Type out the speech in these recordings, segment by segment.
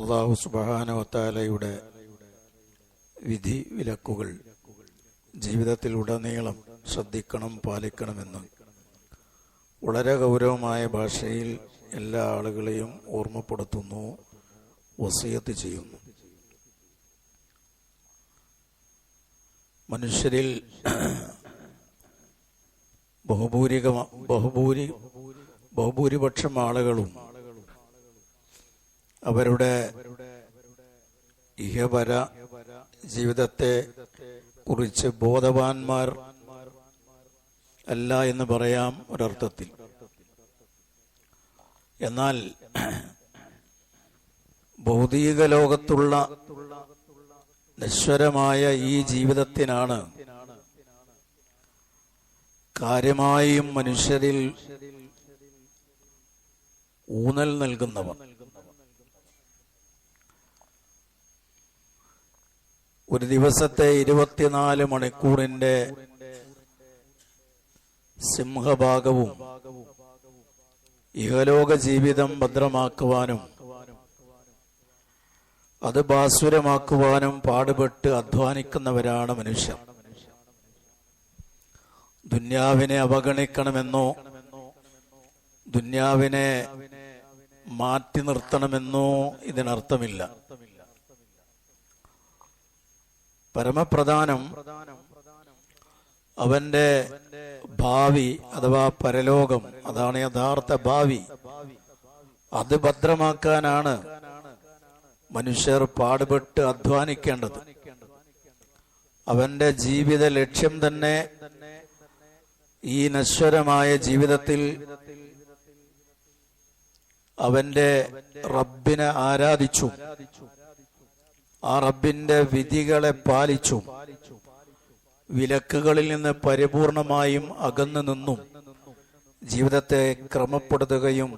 അള്ളാഹു സുബാനവത്താലയുടെ വിധി വിലക്കുകൾ ജീവിതത്തിൽ ഉടനീളം ശ്രദ്ധിക്കണം പാലിക്കണമെന്ന് വളരെ ഗൗരവമായ ഭാഷയിൽ എല്ലാ ആളുകളെയും ഓർമ്മപ്പെടുത്തുന്നു വസിയത്ത് ചെയ്യുന്നു. മനുഷ്യരിൽ ബഹുഭൂരിക ബഹുഭൂരി ബഹുഭൂരിപക്ഷം ആളുകളും അവരുടെ ഇഹപര ജീവിതത്തെ കുറിച്ച് ബോധവാന്മാർ അല്ല എന്ന് പറയാം ഒരർത്ഥത്തിൽ. എന്നാൽ ഭൗതിക ലോകത്തുള്ള നശ്വരമായ ഈ ജീവിതത്തിനാണ് കാര്യമായും മനുഷ്യരിൽ ഊന്നൽ നൽകുന്നവർ. ഒരു ദിവസത്തെ ഇരുപത്തിനാല് മണിക്കൂറിന്റെ സിംഹഭാഗവും ഇഹലോക ജീവിതം ഭദ്രമാക്കുവാനും അത് ബാസുരമാക്കുവാനും പാടുപെട്ട് അധ്വാനിക്കുന്നവരാണ് മനുഷ്യർ. ദുന്യാവിനെ അവഗണിക്കണമെന്നോ ദുന്യാവിനെ മാറ്റി നിർത്തണമെന്നോ ഇതിനർത്ഥമില്ല. പരമപ്രധാനം അവന്റെ ഭാവി അഥവാ പരലോകം അതാണ് യഥാർത്ഥ ഭാവി. അത് ഭദ്രമാക്കാനാണ് മനുഷ്യർ പാടുപെട്ട് അധ്വാനിക്കേണ്ടത്. അവന്റെ ജീവിത ലക്ഷ്യം തന്നെ ഈ നശ്വരമായ ജീവിതത്തിൽ അവന്റെ റബ്ബിനെ ആരാധിച്ചു. ആ റബ്ബിന്റെ വിധികളെ പാലിച്ചു വിലക്കുകളിൽ നിന്ന് പരിപൂർണമായും അകന്നു നിന്നും ജീവിതത്തെ ക്രമപ്പെടുത്തുകയും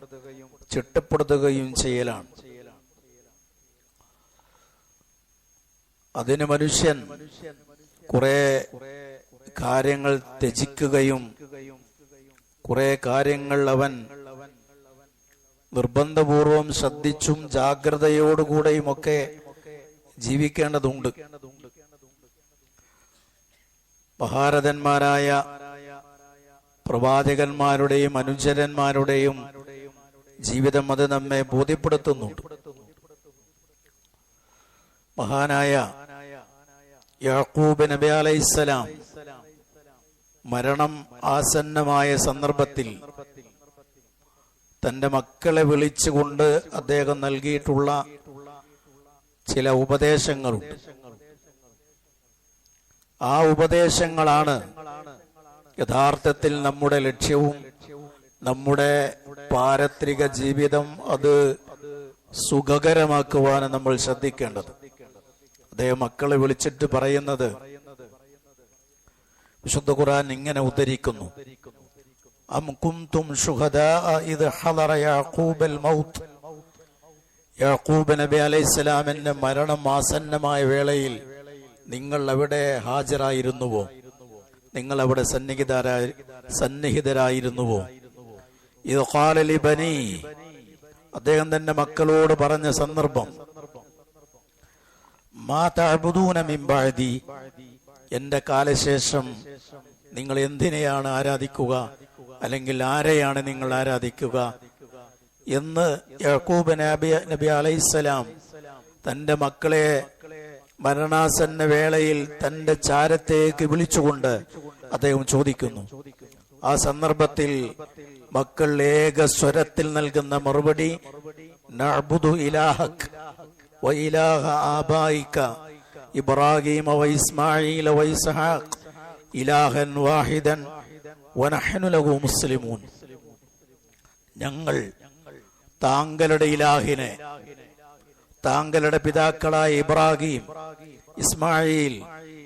ചിട്ടപ്പെടുത്തുകയും ചെയ്യലാണ്. അതിന് മനുഷ്യൻ കുറെ കാര്യങ്ങൾ ത്യജിക്കുകയും കുറെ കാര്യങ്ങൾ അവൻ നിർബന്ധപൂർവം ശ്രദ്ധിച്ചും ജാഗ്രതയോടുകൂടെയും ഒക്കെ ജീവിക്കേണ്ടതുണ്ട്. മഹാരഥന്മാരായ പ്രവാചകന്മാരുടെയും അനുചരന്മാരുടെയും ജീവിതം അത് നമ്മെ ബോധ്യപ്പെടുത്തുന്നുണ്ട്. മഹാനായ യാക്കൂബ് നബി അലൈഹിസ്സലാം മരണം ആസന്നമായ സന്ദർഭത്തിൽ തന്റെ മക്കളെ വിളിച്ചുകൊണ്ട് അദ്ദേഹം നൽകിയിട്ടുള്ള ചില ഉപദേശങ്ങളുണ്ട്. ആ ഉപദേശങ്ങളാണ് യഥാർത്ഥത്തിൽ നമ്മുടെ ലക്ഷ്യവും നമ്മുടെ പാരത്രിക ജീവിതം അത് സുഖകരമാക്കുവാൻ നമ്മൾ ശ്രദ്ധിക്കേണ്ടത്. അദ്ദേഹം മക്കളെ വിളിച്ചിട്ട് പറയുന്നത് വിശുദ്ധ ഖുർആൻ ഇങ്ങനെ ഉദ്ധരിക്കുന്നു. അം കുന്തും ഷുഹദാ ഇത് ഹലറ യാഖൂബൽ മൗത്ത് യാക്കൂബ് നബി അലൈഹിസ്സലാമിന്റെ മരണം ആസന്നമായ വേളയിൽ നിങ്ങൾ അവിടെ ഹാജരായിരുന്നുവോ? നിങ്ങൾ അവിടെ സന്നിഹിതരായി സന്നിഹിതരായിരുന്നുവോ? ഇത് ഖാലലി ബനി. അദ്ദേഹം തന്റെ മക്കളോട് പറഞ്ഞ സന്ദർഭം. മാതാബുദൂനമിമ്പാഴതി എന്റെ കാലശേഷം നിങ്ങൾ എന്തിനെയാണ് ആരാധിക്കുക? അല്ലെങ്കിൽ ആരെയാണ് നിങ്ങൾ ആരാധിക്കുക? എന്ന് യഹൂബ് നബി നബി അലൈസലാം തന്റെ മക്കളെ മരണാസന്ന വേളയിൽ തന്റെ ചാരത്തേക്ക് വിളിച്ചുകൊണ്ട് അദ്ദേഹം ചോദിക്കുന്നു. ആ സന്ദർഭത്തിൽ മക്കൾ ഏക സ്വരത്തിൽ നൽകുന്ന മറുപടി ഇബ്രാഹിം ഇലാഹൻ വാഹിദൻ മുസ്ലിമൂൻ. ഞങ്ങൾ താങ്കളുടെ ഇലാഹിനെ താങ്കളുടെ പിതാക്കളായ ഇബ്രാഹിം ഇസ്മായിൽ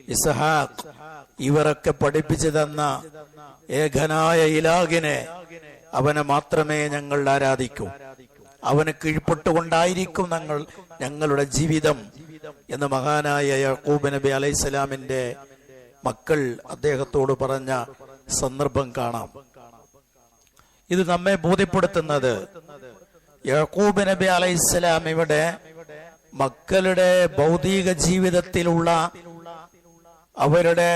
ഇസഹാഖ് ഇവരൊക്കെ പഠിപ്പിച്ചു തന്ന ഏകനായ ഇലാഹിനെ അവനെ മാത്രമേ ഞങ്ങൾ ആരാധിക്കൂ. അവന് കീഴ്പ്പെട്ടുകൊണ്ടായിരിക്കും ഞങ്ങൾ ഞങ്ങളുടെ ജീവിതം എന്ന് മഹാനായ യഹൂബ് നബി അലൈഹിസ്സലാമിന്റെ മക്കൾ അദ്ദേഹത്തോട് പറഞ്ഞ സന്ദർഭം കാണാം. ഇത് നമ്മെ ബോധ്യപ്പെടുത്തുന്നത് യഹൂബ് നബി അലൈഹിസ്സലാം ഇവിടെ മക്കളുടെ ഭൗതിക ജീവിതത്തിലുള്ള അവരുടെ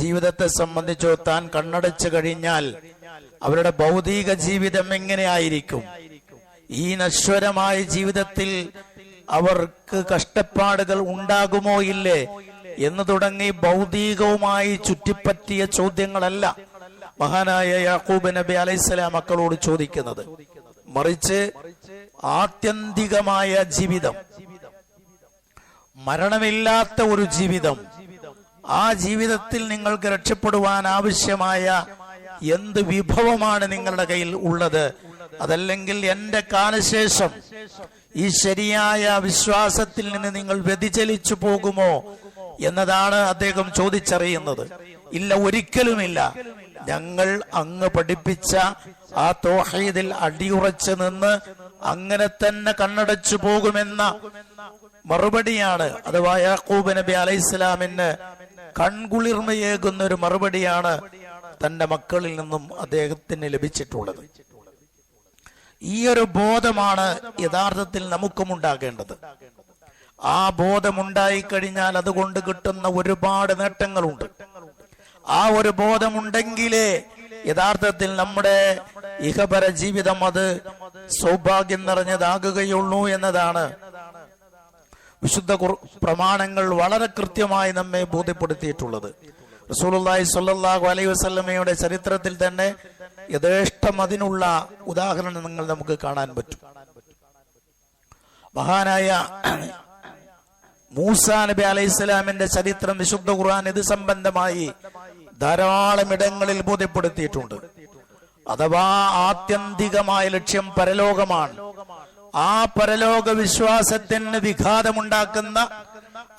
ജീവിതത്തെ സംബന്ധിച്ചോ താൻ കണ്ണടച്ചു കഴിഞ്ഞാൽ അവരുടെ ഭൗതിക ജീവിതം എങ്ങനെയായിരിക്കും? ഈ നശ്വരമായ ജീവിതത്തിൽ അവർക്ക് കഷ്ടപ്പാടുകൾ ഉണ്ടാകുമോ ഇല്ലേ എന്ന് തുടങ്ങി ഭൗതികവുമായി ചുറ്റിപ്പറ്റിയ ചോദ്യങ്ങളല്ല മഹാനായ യാക്കൂബ് നബി അലൈഹിസ്സലാം മക്കളോട് ചോദിക്കുന്നത്. മറിച്ച് ആത്യന്തികമായ ജീവിതം. മരണമില്ലാത്ത ഒരു ജീവിതം. ആ ജീവിതത്തിൽ നിങ്ങൾക്ക് രക്ഷപ്പെടുവാൻ ആവശ്യമായ എന്ത് വിഭവമാണ് നിങ്ങളുടെ കയ്യിൽ ഉള്ളത്? അതല്ലെങ്കിൽ എന്റെ കാലശേഷം ഈ ശരിയായ വിശ്വാസത്തിൽ നിന്ന് നിങ്ങൾ വ്യതിചലിച്ചു പോകുമോ എന്നതാണ് അദ്ദേഹം ചോദിച്ചറിയുന്നത്. ഇല്ല ഒരിക്കലുമില്ല. ഞങ്ങൾ അങ്ങ് പഠിപ്പിച്ച ആ തോഹീദിൽ അടിയുറച്ച് നിന്ന് അങ്ങനെ തന്നെ കണ്ണടച്ചു പോകുമെന്ന മറുപടിയാണ് അഥവാ യാക്കൂബ് നബി അലൈഹി ഇസ്ലാമിന് കൺകുളിർമയേകുന്ന ഒരു മറുപടിയാണ് തന്റെ മക്കളിൽ നിന്നും അദ്ദേഹത്തിന് ലഭിച്ചിട്ടുള്ളത്. ഈ ഒരു ബോധമാണ് യഥാർത്ഥത്തിൽ നമുക്കും ഉണ്ടാകേണ്ടത്. ആ ബോധമുണ്ടായി കഴിഞ്ഞാൽ അതുകൊണ്ട് കിട്ടുന്ന ഒരുപാട് നേട്ടങ്ങളുണ്ട്. ആ ഒരു ബോധമുണ്ടെങ്കിലേ യഥാർത്ഥത്തിൽ നമ്മുടെ ഇഹപര ജീവിതം അത് സൗഭാഗ്യം നിറഞ്ഞതാകുകയുള്ളൂ എന്നതാണ്. വിശുദ്ധ പ്രമാണങ്ങൾ വളരെ കൃത്യമായി നമ്മെ ബോധ്യപ്പെടുത്തിയിട്ടുള്ളത്. റസൂലുള്ളാഹി സ്വല്ലല്ലാഹു അലൈഹി വസല്ലമയുടെ ചരിത്രത്തിൽ തന്നെ യഥേഷ്ടം അതിനുള്ള ഉദാഹരണങ്ങൾ നമുക്ക് കാണാൻ പറ്റും. മഹാനായ മൂസ നബി അലൈഹി സ്വലാമിന്റെ ചരിത്രം വിശുദ്ധ ഖുർആൻ ഇത് സംബന്ധമായി ധാരാളം ഇടങ്ങളിൽ ബോധ്യപ്പെടുത്തിയിട്ടുണ്ട്. അഥവാ ആത്യന്തികമായ ലക്ഷ്യം പരലോകമാണ്. ആ പരലോക വിശ്വാസത്തിന് വിഘാതമുണ്ടാക്കുന്ന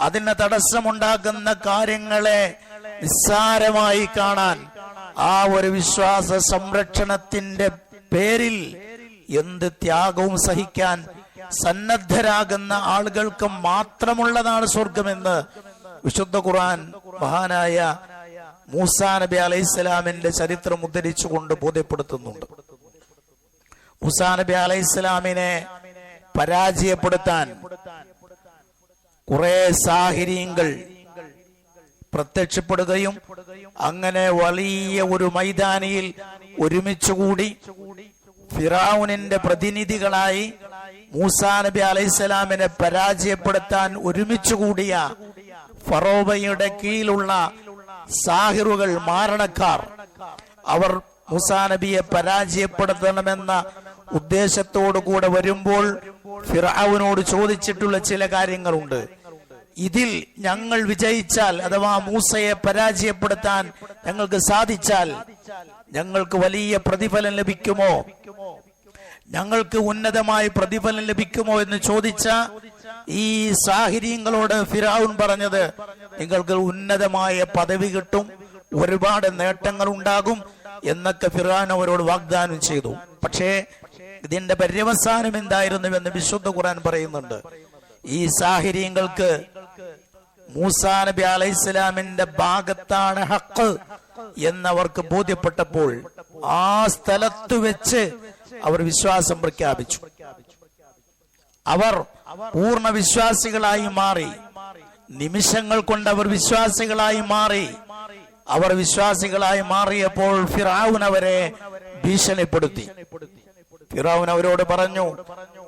അതിന് തടസ്സമുണ്ടാക്കുന്ന കാര്യങ്ങളെ നിസ്സാരമായി കാണാൻ ആ ഒരു വിശ്വാസ സംരക്ഷണത്തിന്റെ പേരിൽ എന്ത് ത്യാഗവും സഹിക്കാൻ സന്നദ്ധരാകുന്ന ആളുകൾക്ക് മാത്രമുള്ളതാണ് സ്വർഗമെന്ന് വിശുദ്ധ ഖുർആൻ മഹാനായ മൂസാ നബി അലൈഹിസ്സലാമിന്റെ ചരിത്രം ഉദ്ധരിച്ചുകൊണ്ട് ബോധ്യപ്പെടുത്തുന്നുണ്ട്. മൂസാ നബി അലൈഹിസ്സലാമിനെ പരാജയപ്പെടുത്താൻ കുറെ സാഹിര്യങ്ങൾ പ്രത്യക്ഷപ്പെടുകയും അങ്ങനെ വലിയ ഒരു മൈതാനിയിൽ ഒരുമിച്ചുകൂടി ഫിറാവുനിന്റെ പ്രതിനിധികളായി മൂസാ നബി അലൈഹിസ്സലാമിനെ പരാജയപ്പെടുത്താൻ ഒരുമിച്ചുകൂടിയ ഫറോബയുടെ കീഴിലുള്ള സാഹിറുകൾ മാരണക്കാർ. അവർ മുസാ നബിയെ പരാജയപ്പെടുത്തണമെന്ന ഉദ്ദേശത്തോടു കൂടെ വരുമ്പോൾ ഫിറാവുനോട് ചോദിച്ചിട്ടുള്ള ചില കാര്യങ്ങളുണ്ട്. ഇതിൽ ഞങ്ങൾ വിജയിച്ചാൽ അഥവാ മൂസയെ പരാജയപ്പെടുത്താൻ ഞങ്ങൾക്ക് സാധിച്ചാൽ ഞങ്ങൾക്ക് വലിയ പ്രതിഫലം ലഭിക്കുമോ? ഞങ്ങൾക്ക് ഉന്നതമായ പ്രതിഫലം ലഭിക്കുമോ എന്ന് ചോദിച്ച ഈ സാഹിര്യങ്ങളോട് ഫിറാവുൻ പറഞ്ഞത് നിങ്ങൾക്ക് ഉന്നതമായ പദവി കിട്ടും ഒരുപാട് നേട്ടങ്ങൾ ഉണ്ടാകും എന്നൊക്കെ ഫിറാൻ അവരോട് വാഗ്ദാനം ചെയ്തു. പക്ഷേ ഇതിന്റെ പര്യവസാനം എന്തായിരുന്നു എന്ന് വിശുദ്ധ ഖുറാൻ പറയുന്നുണ്ട്. ഈ സാഹചര്യങ്ങൾക്ക് മൂസാ നബി അലൈഹി സ്വലാമിന്റെ ഭാഗത്താണ് ഹക്ക് എന്നവർക്ക് ബോധ്യപ്പെട്ടപ്പോൾ ആ സ്ഥലത്ത് വെച്ച് അവർ വിശ്വാസം പ്രഖ്യാപിച്ചു. അവർ പൂർണ വിശ്വാസികളായി മാറി. നിമിഷങ്ങൾ കൊണ്ട് അവർ വിശ്വാസികളായി മാറി. അവർ വിശ്വാസികളായി മാറിയപ്പോൾ ഫിറാവുൻ അവരെ ഭീഷണിപ്പെടുത്തി. ഫിറാവുൻ അവരോട് പറഞ്ഞു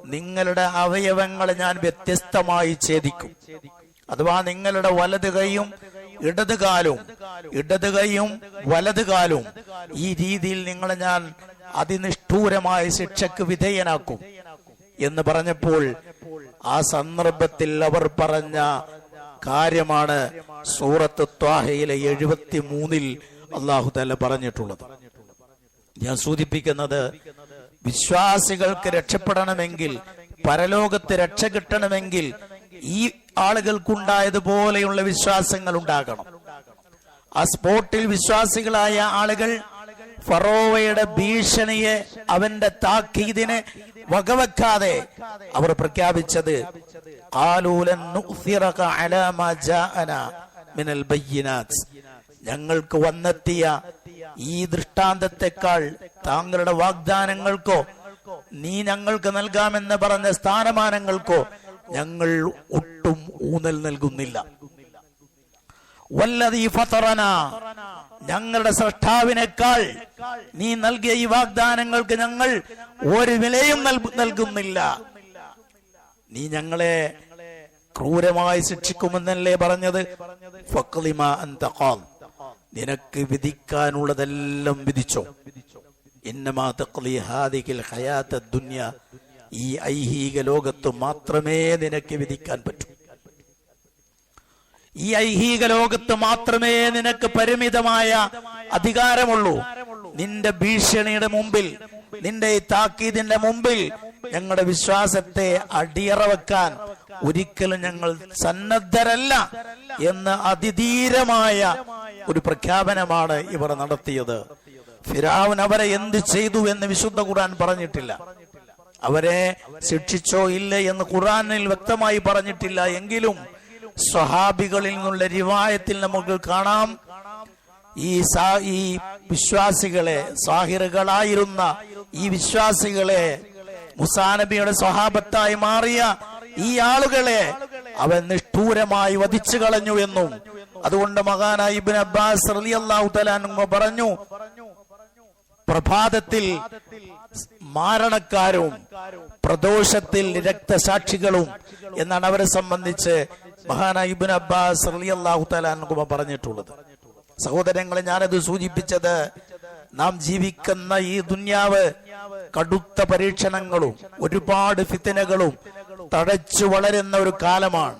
നിങ്ങളുടെ അവയവങ്ങളെ ഞാൻ വ്യത്യസ്തമായി ഛേദിക്കും. അഥവാ നിങ്ങളുടെ വലത് കൈയും ഇടത് കാലും ഇടത് കൈയും വലത് കാലും ഈ രീതിയിൽ നിങ്ങളെ ഞാൻ അതിനിഷ്ഠൂരമായ ശിക്ഷക്ക് വിധേയനാക്കും. എന്ന് പറഞ്ഞപ്പോൾ ആ സന്ദർഭത്തിൽ അവർ പറഞ്ഞ കാര്യമാണ് സൂറത്ത് ത്വാഹയിലെ എഴുപത്തി മൂന്നിൽ അള്ളാഹു തല പറഞ്ഞിട്ടുള്ളത്. ഞാൻ സൂചിപ്പിക്കുന്നത് വിശ്വാസികൾക്ക് രക്ഷപ്പെടണമെങ്കിൽ പരലോകത്ത് രക്ഷ കിട്ടണമെങ്കിൽ ഈ ആളുകൾക്കുണ്ടായതുപോലെയുള്ള വിശ്വാസങ്ങൾ ഉണ്ടാകണം. ആ സ്പോട്ടിൽ വിശ്വാസികളായ ആളുകൾ ഫറോവയുടെ ഭീഷണിയെ അവന്റെ താക്കീതിനെ വകവെക്കാതെ അവർ പ്രഖ്യാപിച്ചത്. ഞങ്ങൾക്ക് വന്നെത്തിയ ഈ ദൃഷ്ടാന്തത്തെക്കാൾ താങ്കളുടെ വാഗ്ദാനങ്ങൾക്കോ നീ ഞങ്ങൾക്ക് നൽകാമെന്ന് പറഞ്ഞ സ്ഥാനമാനങ്ങൾക്കോ ഞങ്ങൾ ഒട്ടും ഊന്നൽ നൽകുന്നില്ല വല്ലതീ ഫത്തറന ഞങ്ങളുടെ സൃഷ്ടാവിനേക്കാൾ നീ നൽകിയ ഈ വാഗ്ദാനങ്ങൾക്ക് ഞങ്ങൾ ഒരു വിലയും നൽകുന്നില്ല. നീ ഞങ്ങളെ ക്രൂരമായി ശിക്ഷിക്കുമെന്നല്ലേ പറഞ്ഞത്. നിനക്ക് വിധിക്കാനുള്ളതെല്ലാം വിധിച്ചോ? ഈ ഐഹിക ലോകത്ത് മാത്രമേ നിനക്ക് വിധിക്കാൻ പറ്റൂ. ഈ ഐഹിക ലോകത്ത് മാത്രമേ നിനക്ക് പരിമിതമായ അധികാരമുള്ളൂ. നിന്റെ ഭീഷണിയുടെ മുമ്പിൽ നിന്റെ ഈ താക്കീതിന്റെ മുമ്പിൽ ഞങ്ങളുടെ വിശ്വാസത്തെ അടിയറ വെക്കാൻ ഒരിക്കലും ഞങ്ങൾ സന്നദ്ധരല്ല എന്ന് അതിധീരമായ ഒരു പ്രഖ്യാപനമാണ് ഇവർ നടത്തിയത്. ഫിരാവുൻ അവരെ എന്ത് ചെയ്തു എന്ന് വിശുദ്ധ ഖുർആൻ പറഞ്ഞിട്ടില്ല. അവരെ ശിക്ഷിച്ചോ ഇല്ല എന്ന് ഖുറാനിൽ വ്യക്തമായി പറഞ്ഞിട്ടില്ല എങ്കിലും സ്വഹാബികളിൽ നിന്നുള്ള രിവായത്തിൽ നമുക്ക് കാണാം. ഈ സാ- ഈ വിശ്വാസികളെ സാഹിറുകളായിരുന്ന ഈ വിശ്വാസികളെ മുസാനബിയുടെ സ്വഹാബത്തായി മാറിയ ഈ ആളുകളെ അവൻ നിഷ്ഠൂരമായി വധിച്ചു കളഞ്ഞു എന്നും അതുകൊണ്ട് മഹാനായ ഇബ്നു അബ്ബാസ് റളിയല്ലാഹു തആല അൻഹു പറഞ്ഞു പ്രഭാതത്തിൽ മാരണക്കാരും പ്രദോഷത്തിൽ രക്തസാക്ഷികളും എന്നാണ് അവരെ സംബന്ധിച്ച് മഹാനായ അബ്ബാസ് തആല അൻഹു പറഞ്ഞിട്ടുള്ളത്. സഹോദരങ്ങളെ ഞാനത് സൂചിപ്പിച്ചത് നാം ജീവിക്കുന്ന ഈ ദുന്യാവ് കടുത്ത പരീക്ഷണങ്ങളും ഒരുപാട് ഫിത്തനകളും തടച്ചു വളരുന്ന ഒരു കാലമാണ്.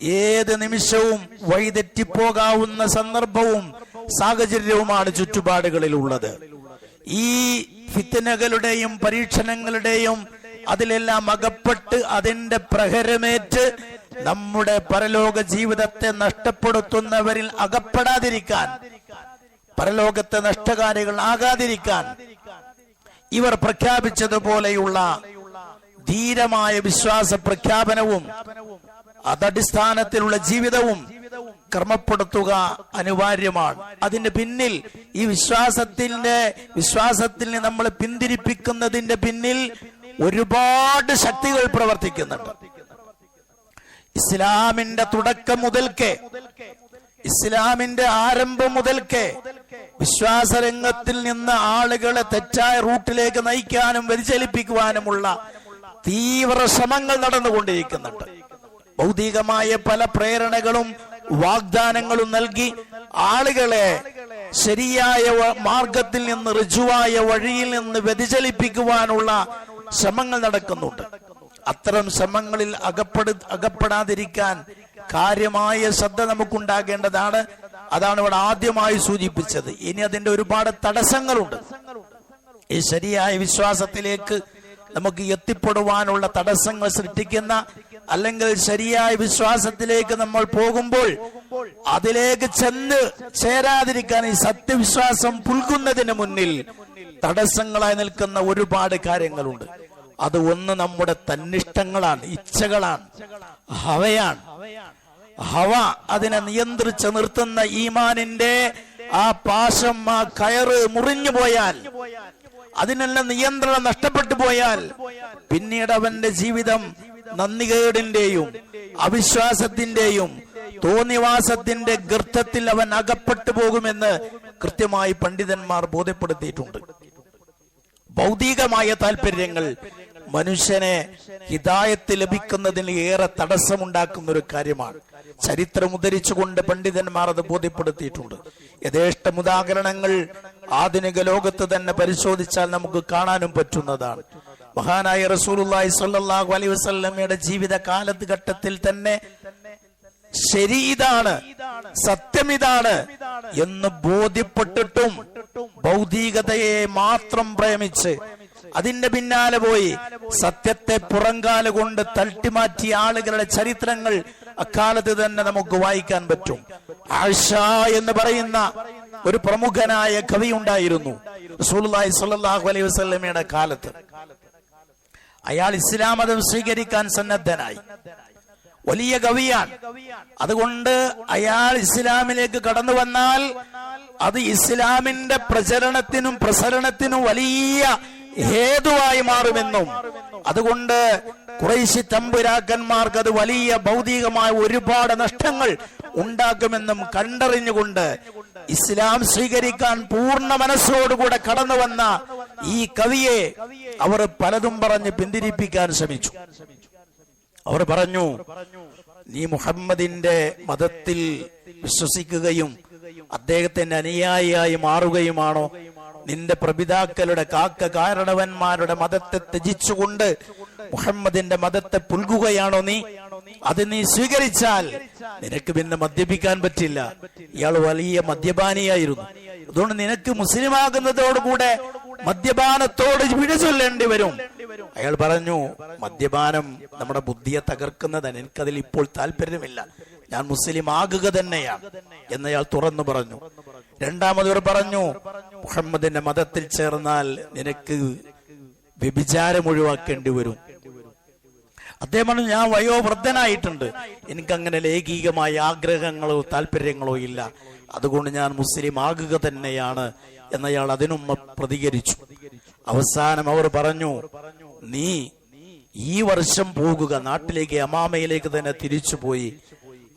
ഏത് നിമിഷവും വഴിതെറ്റിപ്പോകാവുന്ന സന്ദർഭവും സാഹചര്യവുമാണ് ചുറ്റുപാടുകളിൽ ഉള്ളത് ഈ ഫിത്തനകളുടെയും പരീക്ഷണങ്ങളുടെയും അതിലെല്ലാം അകപ്പെട്ട് അതിന്റെ പ്രഹരമേറ്റ് നമ്മുടെ പരലോക ജീവിതത്തെ നഷ്ടപ്പെടുത്തുന്നവരിൽ അകപ്പെടാതിരിക്കാൻ പരലോകത്തെ നഷ്ടകാരികൾ ആകാതിരിക്കാൻ ഇവർ പ്രഖ്യാപിച്ചതുപോലെയുള്ള ധീരമായ വിശ്വാസ പ്രഖ്യാപനവും അതടിസ്ഥാനത്തിലുള്ള ജീവിതവും ക്രമപ്പെടുത്തുക അനിവാര്യമാണ്. അതിന്റെ പിന്നിൽ ഈ വിശ്വാസത്തിന്റെ വിശ്വാസത്തിൽ നമ്മൾ പിന്തിരിപ്പിക്കുന്നതിന്റെ പിന്നിൽ ഒരുപാട് ശക്തികൾ പ്രവർത്തിക്കുന്നുണ്ട്. ഇസ്ലാമിന്റെ തുടക്കം മുതൽക്കേ ഇസ്ലാമിന്റെ ആരംഭം മുതൽക്കേ വിശ്വാസരംഗത്തിൽ നിന്ന് ആളുകളെ തെറ്റായ റൂട്ടിലേക്ക് നയിക്കാനും വ്യതിചലിപ്പിക്കുവാനുമുള്ള തീവ്ര ശ്രമങ്ങൾ നടന്നുകൊണ്ടിരിക്കുന്നുണ്ട്. ഭൗതികമായ പല പ്രേരണകളും വാഗ്ദാനങ്ങളും നൽകി ആളുകളെ ശരിയായ മാർഗത്തിൽ നിന്ന് ഋജുവായ വഴിയിൽ നിന്ന് വ്യതിചലിപ്പിക്കുവാനുള്ള ശ്രമങ്ങൾ നടക്കുന്നുണ്ട്. അത്തരം ശ്രമങ്ങളിൽ അകപ്പെടു അകപ്പെടാതിരിക്കാൻ കാര്യമായ ശ്രദ്ധ നമുക്കുണ്ടാകേണ്ടതാണ്. അതാണ് ഇവിടെ ആദ്യമായി സൂചിപ്പിച്ചത്. ഇനി അതിന്റെ ഒരുപാട് തടസ്സങ്ങളുണ്ട്. ഈ ശരിയായ വിശ്വാസത്തിലേക്ക് നമുക്ക് എത്തിപ്പെടുവാനുള്ള തടസ്സങ്ങൾ സൃഷ്ടിക്കുന്ന അല്ലെങ്കിൽ ശരിയായ വിശ്വാസത്തിലേക്ക് നമ്മൾ പോകുമ്പോൾ അതിലേക്ക് ചെന്ന് ചേരാതിരിക്കാൻ ഈ സത്യവിശ്വാസം പുൽകുന്നതിന് മുന്നിൽ തടസ്സങ്ങളായി നിൽക്കുന്ന ഒരുപാട് കാര്യങ്ങളുണ്ട്. അത് ഒന്ന് നമ്മുടെ തന്നിഷ്ടങ്ങളാണ് ഇച്ഛകളാണ് ഹവയാണ്. ഹവ അതിനെ നിയന്ത്രിച്ച് നിർത്തുന്ന ഈമാനിന്റെ ആ പാശം ആ കയറ് മുറിഞ്ഞു പോയാൽ അതിനെല്ലാം നിയന്ത്രണം നഷ്ടപ്പെട്ടു പോയാൽ പിന്നീട് അവന്റെ ജീവിതം നന്ദികേടിന്റെയും അവിശ്വാസത്തിന്റെയും തോന്നിവാസത്തിന്റെ ഗർത്തത്തിൽ അവൻ അകപ്പെട്ടു പോകുമെന്ന് കൃത്യമായി പണ്ഡിതന്മാർ ബോധ്യപ്പെടുത്തിയിട്ടുണ്ട്. ഭൗതികമായ താല്പര്യങ്ങൾ മനുഷ്യനെ ഹിതായത്ത് ലഭിക്കുന്നതിന് ഏറെ തടസ്സമുണ്ടാക്കുന്ന ഒരു കാര്യമാണ്. ചരിത്രം ഉദ്ധരിച്ചുകൊണ്ട് പണ്ഡിതന്മാർ അത് ബോധ്യപ്പെടുത്തിയിട്ടുണ്ട്. യഥേഷ്ടം ഉദാഹരണങ്ങൾ ആധുനിക ലോകത്ത് തന്നെ പരിശോധിച്ചാൽ നമുക്ക് കാണാനും പറ്റുന്നതാണ്. മഹാനായ റസൂലുള്ളാഹി സ്വല്ലല്ലാഹു അലൈഹി വസല്ലമയുടെ ജീവിത കാലത്ത് ഘട്ടത്തിൽ തന്നെ ശരി ഇതാണ് സത്യം ഇതാണ് എന്ന് ബോധ്യപ്പെട്ടിട്ടും ഭൗതികതയെ മാത്രം പ്രേമിച്ച് അതിന്റെ പിന്നാലെ പോയി സത്യത്തെ പുറങ്കാല കൊണ്ട് തട്ടിമാറ്റിയ ആളുകളുടെ ചരിത്രങ്ങൾ അക്കാലത്ത് തന്നെ നമുക്ക് വായിക്കാൻ പറ്റും. ആഷ എന്ന് പറയുന്ന ഒരു പ്രമുഖനായ കവി ഉണ്ടായിരുന്നു. റസൂലുള്ളാഹി സ്വല്ലല്ലാഹു അലൈഹി കാലത്ത്. അയാൾ ഇസ്ലാം മതം സ്വീകരിക്കാൻ സന്നദ്ധനായി. വലിയ കവിയാണ്. അതുകൊണ്ട് അയാൾ ഇസ്ലാമിലേക്ക് കടന്നു വന്നാൽ അത് ഇസ്ലാമിന്റെ പ്രചരണത്തിനും പ്രസരണത്തിനും വലിയ ഹേതുവായി മാറുമെന്നും അതുകൊണ്ട് കുറേശ്ശി തമ്പുരാക്കന്മാർക്ക് അത് വലിയ ഭൗതികമായ ഒരുപാട് നഷ്ടങ്ങൾ ഉണ്ടാക്കുമെന്നും കണ്ടറിഞ്ഞുകൊണ്ട് ഇസ്ലാം സ്വീകരിക്കാൻ പൂർണ മനസ്സോടുകൂടെ കടന്നു വന്ന ഈ കവിയെ അവർ പലതും പറഞ്ഞ് പിന്തിരിപ്പിക്കാൻ ശ്രമിച്ചു. അവർ പറഞ്ഞു നീ മുഹമ്മദിന്റെ മതത്തിൽ വിശ്വസിക്കുകയും അദ്ദേഹത്തിന്റെ അനുയായിയായി മാറുകയുമാണോ? നിന്റെ പ്രപിതാക്കളുടെ കാക്ക കാരണവന്മാരുടെ മതത്തെ ത്യജിച്ചുകൊണ്ട് മുഹമ്മദിന്റെ മതത്തെ പുൽകുകയാണോ നീ? അത് നീ സ്വീകരിച്ചാൽ നിനക്ക് പിന്നെ മദ്യപിക്കാൻ പറ്റില്ല. ഇയാൾ വലിയ മദ്യപാനിയായിരുന്നു. അതുകൊണ്ട് നിനക്ക് മുസ്ലിമാകുന്നതോടുകൂടെ മദ്യപാനത്തോട് വിട ചൊല്ലേണ്ടി വരും. അയാൾ പറഞ്ഞു മദ്യപാനം നമ്മുടെ ബുദ്ധിയെ തകർക്കുന്നതാണ്. എനിക്കതിൽ ഇപ്പോൾ താല്പര്യമില്ല. ഞാൻ മുസ്ലിം ആകുക തന്നെയാണ്. എന്നയാൾ തുറന്നു പറഞ്ഞു. രണ്ടാമതവർ പറഞ്ഞു മുഹമ്മദിന്റെ മതത്തിൽ ചേർന്നാൽ നിനക്ക് വ്യഭിചാരം ഒഴിവാക്കേണ്ടി വരും. അദ്ദേഹം പറഞ്ഞു ഞാൻ വയോവൃദ്ധനായിട്ടുണ്ട്. എനിക്കങ്ങനെ ലൈംഗികമായ ആഗ്രഹങ്ങളോ താല്പര്യങ്ങളോ ഇല്ല. അതുകൊണ്ട് ഞാൻ മുസ്ലിം ആകുക തന്നെയാണ് എന്നയാൾ അതിനും പ്രതികരിച്ചു. അവസാനം അവർ പറഞ്ഞു നീ ഈ വർഷം പോകുക നാട്ടിലേക്ക് അമാമയിലേക്ക് തന്നെ തിരിച്ചു പോയി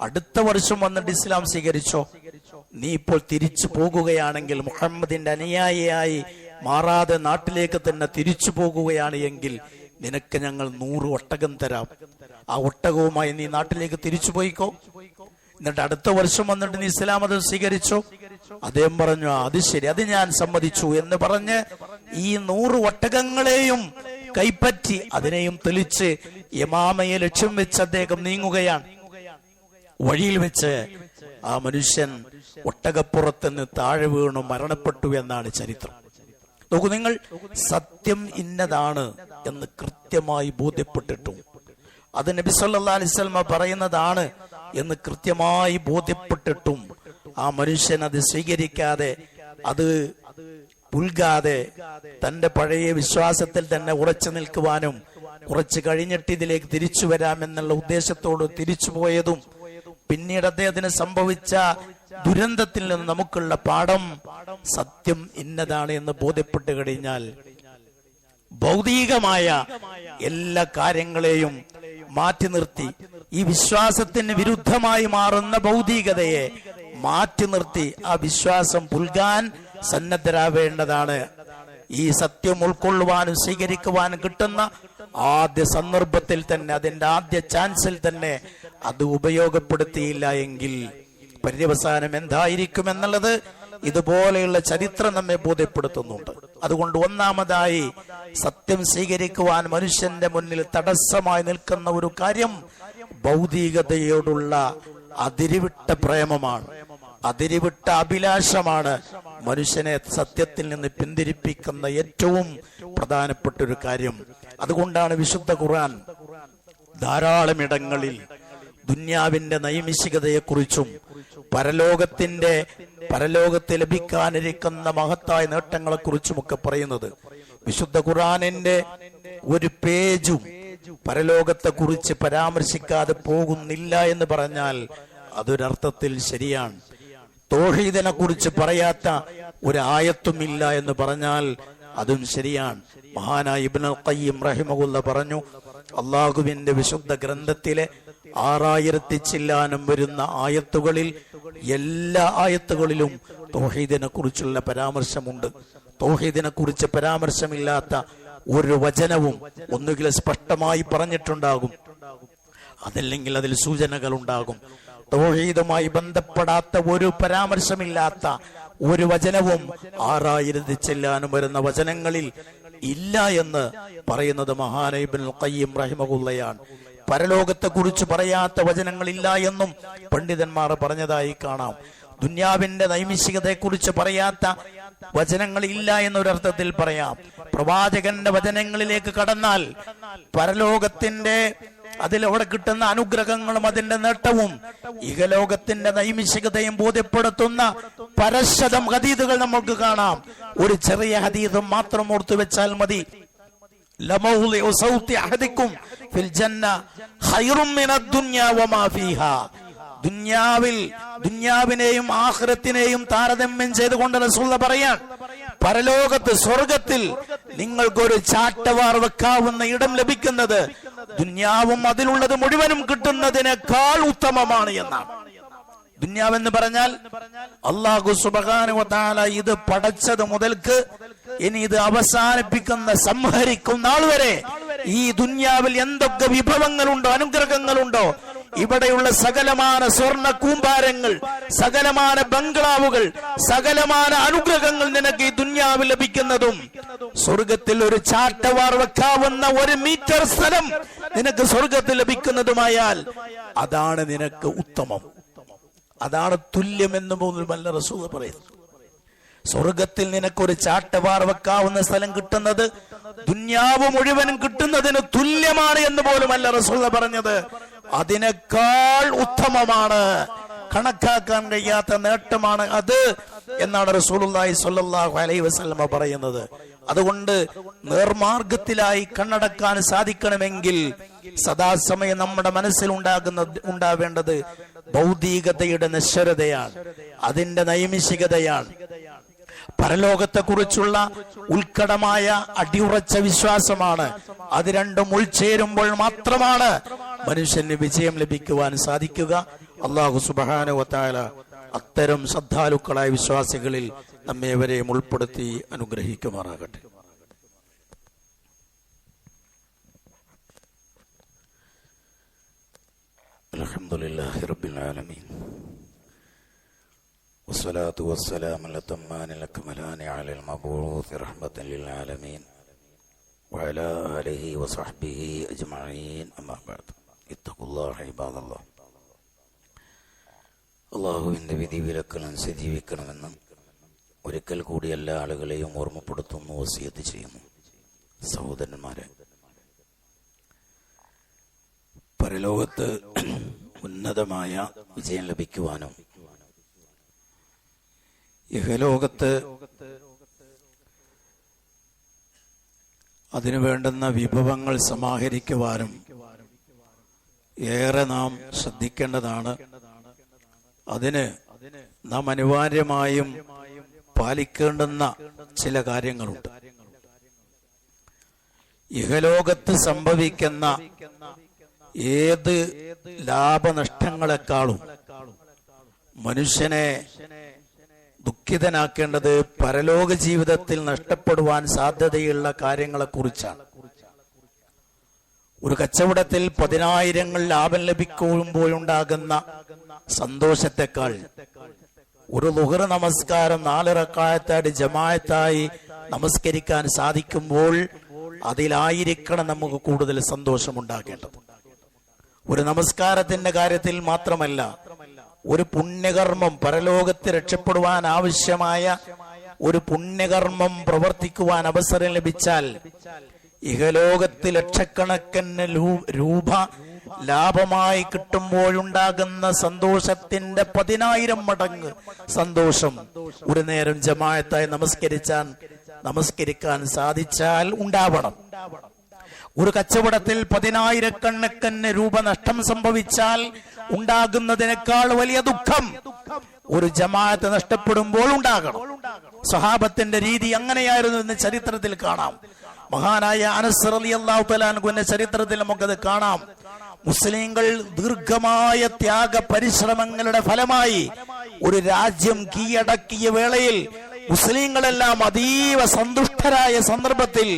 അടുത്ത വർഷം വന്നിട്ട് ഇസ്ലാം സ്വീകരിച്ചോ? നീ ഇപ്പോൾ തിരിച്ചു പോകുകയാണെങ്കിൽ മുഹമ്മദിന്റെ അനുയായിയായി മാറാതെ നാട്ടിലേക്ക് തന്നെ തിരിച്ചു പോകുകയാണ് എങ്കിൽ നിനക്ക് ഞങ്ങൾ നൂറ് ഒട്ടകം തരാം. ആ ഒട്ടകവുമായി നീ നാട്ടിലേക്ക് തിരിച്ചു പോയിക്കോ. എന്നിട്ട് അടുത്ത വർഷം വന്നിട്ട് നീ ഇസ്ലാം മതം സ്വീകരിച്ചോ. അദ്ദേഹം പറഞ്ഞു അത് ശരി അത് ഞാൻ സമ്മതിച്ചു എന്ന് പറഞ്ഞ് ഈ നൂറ് ഒട്ടകങ്ങളെയും കൈപ്പറ്റി അതിനെയും തെളിച്ച് യമാമയെ ലക്ഷ്യം വെച്ച് അദ്ദേഹം നീങ്ങുകയാണ്. വഴിയിൽ വെച്ച് ആ മനുഷ്യൻ ഒട്ടകപ്പുറത്തുനിന്ന് താഴെ വീണു മരണപ്പെട്ടു എന്നാണ് ചരിത്രം. നോക്കൂ നിങ്ങൾ സത്യം ഇന്നതാണ് എന്ന് കൃത്യമായി ബോധ്യപ്പെട്ടിട്ടും അത് നബി സല്ല അലൈഹി വസല്ലമ പറയുന്നതാണ് എന്ന് കൃത്യമായി ബോധ്യപ്പെട്ടിട്ടും ആ മനുഷ്യൻ അത് സ്വീകരിക്കാതെ അത് പുൽകാതെ തന്റെ പഴയ വിശ്വാസത്തിൽ തന്നെ ഉറച്ചു നിൽക്കുവാനും കുറച്ച് കഴിഞ്ഞിട്ട് ഇതിലേക്ക് തിരിച്ചു വരാമെന്നുള്ള ഉദ്ദേശത്തോട് തിരിച്ചു പോയതും പിന്നീട് അദ്ദേഹത്തിന് സംഭവിച്ച ദുരന്തത്തിൽ നിന്ന് നമുക്കുള്ള പാഠം സത്യം ഇന്നതാണ് എന്ന് ബോധ്യപ്പെട്ട് കഴിഞ്ഞാൽ ഭൗതികമായ എല്ലാ കാര്യങ്ങളെയും മാറ്റി നിർത്തി. ഈ വിശ്വാസത്തിന് വിരുദ്ധമായി മാറുന്ന ഭൗതികതയെ മാറ്റി നിർത്തി. ആ വിശ്വാസം പുൽകാൻ സന്നദ്ധരാവേണ്ടതാണ്. ഈ സത്യം ഉൾക്കൊള്ളുവാനും സ്വീകരിക്കുവാനും കിട്ടുന്ന ആദ്യ സന്ദർഭത്തിൽ തന്നെ അതിന്റെ ആദ്യ ചാൻസിൽ തന്നെ അത് ഉപയോഗപ്പെടുത്തിയില്ല എങ്കിൽ പര്യവസാനം എന്തായിരിക്കും എന്നുള്ളത് ഇതുപോലെയുള്ള ചരിത്രം നമ്മെ ബോധ്യപ്പെടുത്തുന്നുണ്ട്. അതുകൊണ്ട് ഒന്നാമതായി സത്യം സ്വീകരിക്കുവാൻ മനുഷ്യന്റെ മുന്നിൽ തടസ്സമായി നിൽക്കുന്ന ഒരു കാര്യം ഭൗതികതയോടുള്ള അതിരിവിട്ട പ്രേമമാണ്. അതിരിവിട്ട അഭിലാഷമാണ് മനുഷ്യനെ സത്യത്തിൽ നിന്ന് പിന്തിരിപ്പിക്കുന്ന ഏറ്റവും പ്രധാനപ്പെട്ട ഒരു കാര്യം. അതുകൊണ്ടാണ് വിശുദ്ധ ഖുർആൻ ധാരാളം ഇടങ്ങളിൽ ദുന്യാവിന്റെ നൈമിഷികതയെക്കുറിച്ചും പരലോകത്തിന്റെ പരലോകത്ത് ലഭിക്കാനിരിക്കുന്ന മഹത്തായ നേട്ടങ്ങളെക്കുറിച്ചുമൊക്കെ പറയുന്നത്. വിശുദ്ധ ഖുറാനിന്റെ ഒരു പേജും പരലോകത്തെ കുറിച്ച് പരാമർശിക്കാതെ പോകുന്നില്ല എന്ന് പറഞ്ഞാൽ അതൊരർത്ഥത്തിൽ ശരിയാണ്. തോഹീദിനെ കുറിച്ച് പറയാത്ത ഒരു ആയത്തുമില്ല എന്ന് പറഞ്ഞാൽ അതും ശരിയാണ്. മഹാനായ ഇബ്നുൽ ഖയ്യിം റഹിമഹുള്ള പറഞ്ഞു അള്ളാഹുവിന്റെ വിശുദ്ധ ഗ്രന്ഥത്തിലെ ആറായിരത്തി ചില്ലാനം വരുന്ന ആയത്തുകളിൽ എല്ലാ ആയത്തുകളിലും തോഹീദിനെ കുറിച്ചുള്ള പരാമർശമുണ്ട്. തോഹീദിനെ കുറിച്ച് പരാമർശമില്ലാത്ത ഒരു വചനവും ഒന്നുകിൽ സ്പഷ്ടമായി പറഞ്ഞിട്ടുണ്ടാകും. അതല്ലെങ്കിൽ അതിൽ സൂചനകൾ ഉണ്ടാകും തോഹീദുമായി ബന്ധപ്പെടാത്ത ഒരു പരാമർശമില്ലാത്ത ഒരു വചനവും ആറായിരത്തി ചെല്ലാനും വരുന്ന വചനങ്ങളിൽ ഇല്ല എന്ന് പറയുന്നത് മഹാനൈബിൻ ഖയ്യിം റഹിമഹുല്ലയാണ് പരലോകത്തെ കുറിച്ച് പറയാത്ത വചനങ്ങളില്ല എന്നും പണ്ഡിതന്മാർ പറഞ്ഞതായി കാണാം. ദുന്യാവിന്റെ നൈമിഷികതയെ കുറിച്ച് പറയാത്ത വചനങ്ങളില്ല എന്നൊരർത്ഥത്തിൽ പറയാം. പ്രവാചകന്റെ വചനങ്ങളിലേക്ക് കടന്നാൽ പരലോകത്തിന്റെ അതിലവിടെ കിട്ടുന്ന അനുഗ്രഹങ്ങളും അതിന്റെ നേട്ടവും ഇഹലോകത്തിന്റെ നൈമിഷികതയും ബോധ്യപ്പെടുത്തുന്ന പരശതം ഹദീദുകൾ നമുക്ക് കാണാം. ഒരു ചെറിയ ഹദീദും മാത്രം ഓർത്തു വെച്ചാൽ മതി. ദുന്യാവിൽ ദുന്യാവിനെയും ആഖിറത്തിനെയും താരതമ്യം ചെയ്തുകൊണ്ട് റസൂള്ള പറയാൻ പരലോകത്ത് സ്വർഗത്തിൽ നിങ്ങൾക്കൊരു ചാട്ടവാർ വെക്കാവുന്ന ഇടം ലഭിക്കുന്നത് ദുന്യാവും അതിലുള്ളത് മുഴുവനും കിട്ടുന്നതിനേക്കാൾ ഉത്തമമാണ് എന്നാണ്. ദുന്യാവെന്ന് പറഞ്ഞാൽ അള്ളാഹു സുബാനുവത്താല ഇത് പടച്ചത് മുതൽക്ക് ഇനി ഇത് അവസാനിപ്പിക്കുന്ന സംഹരിക്കുന്ന ആൾ വരെ ഈ ദുന്യാവിൽ എന്തൊക്കെ വിഭവങ്ങളുണ്ടോ അനുഗ്രഹങ്ങളുണ്ടോ ഇവിടെയുള്ള സകലമാന സ്വർണ കൂമ്പാരങ്ങൾ സകലമാന ബംഗ്ലാവുകൾ സകലമാന അനുഗ്രഹങ്ങൾ നിനക്ക് ഈ ദുന്യാവിൽ ലഭിക്കുന്നതും സ്വർഗത്തിൽ ഒരു ചാട്ടവാർ വെക്കാവുന്ന ഒരു മീറ്റർ സ്ഥലം നിനക്ക് സ്വർഗത്തിൽ ലഭിക്കുന്നതുമായാൽ അതാണ് നിനക്ക് ഉത്തമം. അതാണ് തുല്യമെന്ന് പോലും നല്ല റസൂൽ പറയുന്നു സ്വർഗത്തിൽ നിനക്കൊരു ചാട്ടവാർ വെക്കാവുന്ന സ്ഥലം കിട്ടുന്നത് ദുന്യാവ് മുഴുവനും കിട്ടുന്നതിന് തുല്യമാണ് എന്ന് പോലും അല്ല റസൂൽ പറഞ്ഞത്. അതിനേക്കാൾ ഉത്തമമാണ്. കണക്കാക്കാൻ കഴിയാത്ത നേട്ടമാണ് അത് എന്നാണ് റസൂലുള്ളാഹി സ്വല്ലല്ലാഹു അലൈഹി വസല്ലമ പറയുന്നത്. അതുകൊണ്ട് നേർമാർഗത്തിലായി കണ്ണടക്കാൻ സാധിക്കണമെങ്കിൽ സദാസമയം നമ്മുടെ മനസ്സിൽ ഉണ്ടാകുന്ന ഉണ്ടാവേണ്ടത് ഭൗതികതയുടെ നശ്വരതയാണ് അതിന്റെ നൈമിഷികതയാണ്. പരലോകത്തെക്കുറിച്ചുള്ള ഉത്കടമായ അടിയുറച്ച വിശ്വാസമാണ്. അത് രണ്ടും ഉൾച്ചേരുമ്പോൾ മാത്രമാണ് മനുഷ്യന് വിജയം ലഭിക്കുവാൻ സാധിക്കുക. അള്ളാഹു സുബാനുവത്തായ അത്തരം ശ്രദ്ധാലുക്കളായ വിശ്വാസികളിൽ നമ്മേവരെയും ഉൾപ്പെടുത്തി അനുഗ്രഹിക്കുമാറാകട്ടെ. الحمد لله رب العالمين والصلاة والسلام الأتمان الأكملان على المبعوث رحمة للعالمين وعلى آله وصحبه أجمعين أما بعد اتقوا الله عباد الله അള്ളാഹുവിൻ്റെ വിധി വിലക്കനുസരിച്ച് ജീവിക്കണമെന്ന് ഒരിക്കൽ കൂടി എല്ലാ ആളുകളെയും ഓർമ്മപ്പെടുത്തുന്നു വസിയത്ത് ചെയ്യുന്നു സഹോദരന്മാരെ പരലോകത്ത് ഉന്നതമായ വിജയം ലഭിക്കുവാനും. ഇഹലോകത്ത് അതിനു വേണ്ടുന്ന വിഭവങ്ങൾ സമാഹരിക്കുവാനും ഏറെ നാം ശ്രദ്ധിക്കേണ്ടതാണ്. അതിന് നാം അനിവാര്യമായും പാലിക്കേണ്ടുന്ന ചില കാര്യങ്ങളുണ്ട്. ഇഹലോകത്ത് സംഭവിക്കുന്ന ഏത് ലാഭനഷ്ടങ്ങളെക്കാളും മനുഷ്യനെ ദുഃഖിതനാക്കേണ്ടത് പരലോക ജീവിതത്തിൽ നഷ്ടപ്പെടുവാൻ സാധ്യതയുള്ള കാര്യങ്ങളെ കുറിച്ചാണ് ഒരു കച്ചവടത്തിൽ പതിനായിരങ്ങൾ ലാഭം ലഭിക്കുമ്പോഴുണ്ടാകുന്ന സന്തോഷത്തെക്കാൾ ഒരു ലുഹർ നമസ്കാരം നാലിറക്കായത്തായിട്ട് ജമായത്തായി നമസ്കരിക്കാൻ സാധിക്കുമ്പോൾ അതിലായിരിക്കണം നമുക്ക് കൂടുതൽ സന്തോഷമുണ്ടാക്കേണ്ടത് ഒരു നമസ്കാരത്തിന്റെ കാര്യത്തിൽ മാത്രമല്ല ഒരു പുണ്യകർമ്മം പരലോകത്ത് രക്ഷപ്പെടുവാൻ ആവശ്യമായ ഒരു പുണ്യകർമ്മം പ്രവർത്തിക്കുവാൻ അവസരം ലഭിച്ചാൽ ഇഹലോകത്ത് ലക്ഷക്കണക്കിന് രൂപ ലാഭമായി കിട്ടുമ്പോഴുണ്ടാകുന്ന സന്തോഷത്തിന്റെ പതിനായിരം മടങ്ങ് സന്തോഷം ഒരു നേരം ജമായത്തായി നമസ്കരിച്ചാൽ നമസ്കരിക്കാൻ സാധിച്ചാൽ ഉണ്ടാവണം. ഒരു കച്ചവടത്തിൽ പതിനായിരക്കണക്കിന് രൂപ നഷ്ടം സംഭവിച്ചാൽ ഉണ്ടാകുന്നതിനേക്കാൾ വലിയ ദുഃഖം ഒരു ജമാഅത്ത് നഷ്ടപ്പെടുമ്പോൾ ഉണ്ടാകണം. സ്വഹാബത്തിന്റെ രീതി അങ്ങനെയായിരുന്നു എന്ന് ചരിത്രത്തിൽ കാണാം. മഹാനായ അനസ് റളിയല്ലാഹു തലാൻകുവിന്റെ ചരിത്രത്തിൽ നമുക്കത് കാണാം. മുസ്ലിങ്ങൾ ദീർഘമായ ത്യാഗ പരിശ്രമങ്ങളുടെ ഫലമായി ഒരു രാജ്യം കീഴടക്കിയ വേളയിൽ മുസ്ലിങ്ങളെല്ലാം അതീവ സന്തുഷ്ടരായ സന്ദർഭത്തിൽ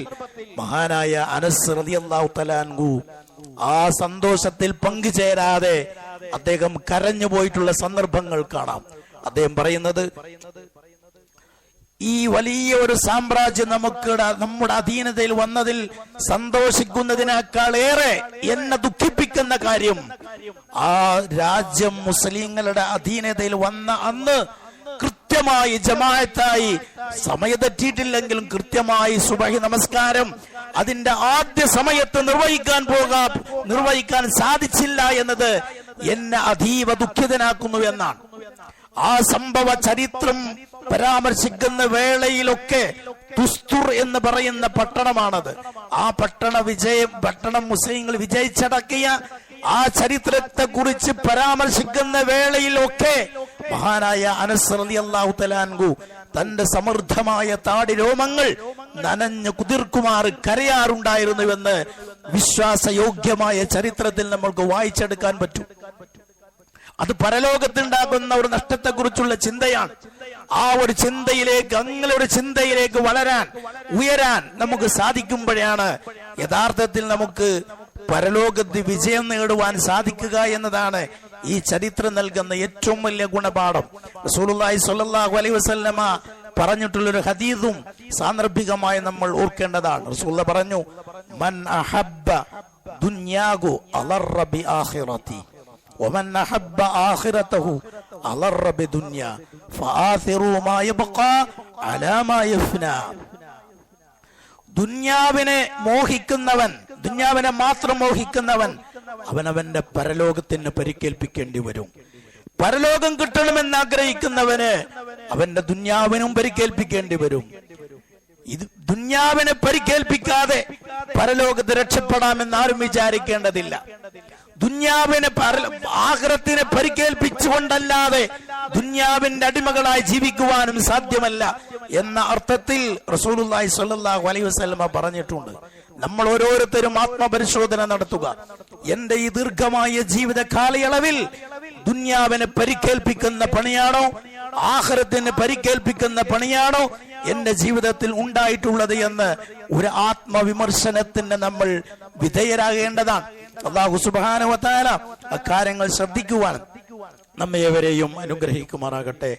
മഹാനായ അനസ് റളിയല്ലാഹു തലാൻകു ആ സന്തോഷത്തിൽ പങ്കുചേരാതെ അദ്ദേഹം കരഞ്ഞു പോയിട്ടുള്ള സന്ദർഭങ്ങൾ കാണാം. അദ്ദേഹം പറയുന്നത് ഈ വലിയ ഒരു സാമ്രാജ്യം നമുക്ക് നമ്മുടെ അധീനതയിൽ വന്നതിൽ സന്തോഷിക്കുന്നതിനേക്കാൾ ഏറെ എന്നെ ദുഃഖിപ്പിക്കുന്ന കാര്യം ആ രാജ്യം മുസ്ലിങ്ങളുടെ അധീനതയിൽ വന്ന അന്ന് കൃത്യമായി ജമായത്തായി സമയം തെറ്റിയിട്ടില്ലെങ്കിലും കൃത്യമായി സുബഹി നമസ്കാരം. അതിന്റെ ആദ്യ സമയത്ത് നിർവഹിക്കാൻ പോകാം നിർവഹിക്കാൻ സാധിച്ചില്ല എന്നത് എന്നെ അതീവ ദുഃഖിതനാക്കുന്നു എന്നാണ്. ആ സംഭവ ചരിത്രം പരാമർശിക്കുന്ന വേളയിലൊക്കെ തുസ്തുർ എന്ന് പറയുന്ന പട്ടണമാണത്. ആ പട്ടണ വിജയം പട്ടണം മുസ്ലിങ്ങൾ വിജയിച്ചടക്കിയ ആ ചരിത്രത്തെ കുറിച്ച് പരാമർശിക്കുന്ന വേളയിലൊക്കെ മഹാനായ അനസ് അള്ളാഹു തലാൻകു തന്റെ സമൃദ്ധമായ താടി രോമങ്ങൾ നനഞ്ഞു കുതിർക്കുമാറ് കരയാറുണ്ടായിരുന്നുവെന്ന് വിശ്വാസയോഗ്യമായ ചരിത്രത്തിൽ നമ്മൾക്ക് വായിച്ചെടുക്കാൻ പറ്റും. അത് പരലോകത്തുണ്ടാകുന്ന ഒരു നഷ്ടത്തെക്കുറിച്ചുള്ള ചിന്തയാണ്. ആ ഒരു ചിന്തയിലേക്ക് അങ്ങനെ ഒരു ചിന്തയിലേക്ക് വളരാൻ ഉയരാൻ നമുക്ക് സാധിക്കുമ്പോഴാണ് യഥാർത്ഥത്തിൽ നമുക്ക് പരലോകത്ത് വിജയം നേടുവാൻ സാധിക്കുക എന്നതാണ് ഈ ചരിത്രം നൽകുന്ന ഏറ്റവും വലിയ ഗുണപാഠം റസൂലുള്ളാഹി സ്വല്ലല്ലാഹു അലൈഹി വസല്ലമ പറഞ്ഞിട്ടുള്ളൊരു ഹദീസും സാന്ദർഭികമായി നമ്മൾ ഓർക്കേണ്ടതാണ് റസൂലുള്ള പറഞ്ഞു മൻ അഹബ്ബ ദുന്യാഗു അലറ ബി ആഖിറതി ومن أحب آخرته أضر بدنيا فآثروا ما يبقى على ما يفنى ദുന്യാവിനെ മോഹിക്കുന്നവൻ ദുന്യാവിനെ മാത്രം മോഹിക്കുന്നവൻ അവനവന്റെ പരലോകത്തിന് പരിക്കേൽപ്പിക്കേണ്ടി വരും. പരലോകം കിട്ടണമെന്ന് ആഗ്രഹിക്കുന്നവന് അവന്റെ ദുന്യാവിനും പരിക്കേൽപ്പിക്കേണ്ടി വരും. ഇത് ദുന്യാവിനെ പരിക്കേൽപ്പിക്കാതെ പരലോകത്ത് രക്ഷപ്പെടാമെന്ന് ആരും വിചാരിക്കേണ്ടതില്ല. ദുന്യാവിനെ ആഹ്രത്തിനെ പരിക്കേൽപ്പിച്ചുകൊണ്ടല്ലാതെ ദുന്യാവിന്റെ അടിമകളായി ജീവിക്കുവാനും സാധ്യമല്ല എന്ന അർത്ഥത്തിൽ റസൂലുള്ളാഹി സ്വല്ലല്ലാഹു അലൈഹി വസല്ലമ പറഞ്ഞിട്ടുണ്ട്. നമ്മൾ ഓരോരുത്തരും ആത്മപരിശോധന നടത്തുക. എന്റെ ഈ ദീർഘമായ ജീവിത കാലയളവിൽ ദുന്യാവിനെ പരിക്കേൽപ്പിക്കുന്ന പണിയാണോ? ആഹാരത്തിന് പരിക്കേൽപ്പിക്കുന്ന പണിയാണോ? എന്റെ ജീവിതത്തിൽ ഉണ്ടായിട്ടുള്ളത് എന്ന് ഒരു ആത്മവിമർശനത്തിന് നമ്മൾ വിധേയരാകേണ്ടതാണ്. അള്ളാഹു സുബാനുവത്താല അക്കാര്യങ്ങൾ ശ്രദ്ധിക്കുവാൻ നമ്മയവരെയും അനുഗ്രഹിക്കുമാറാകട്ടെ.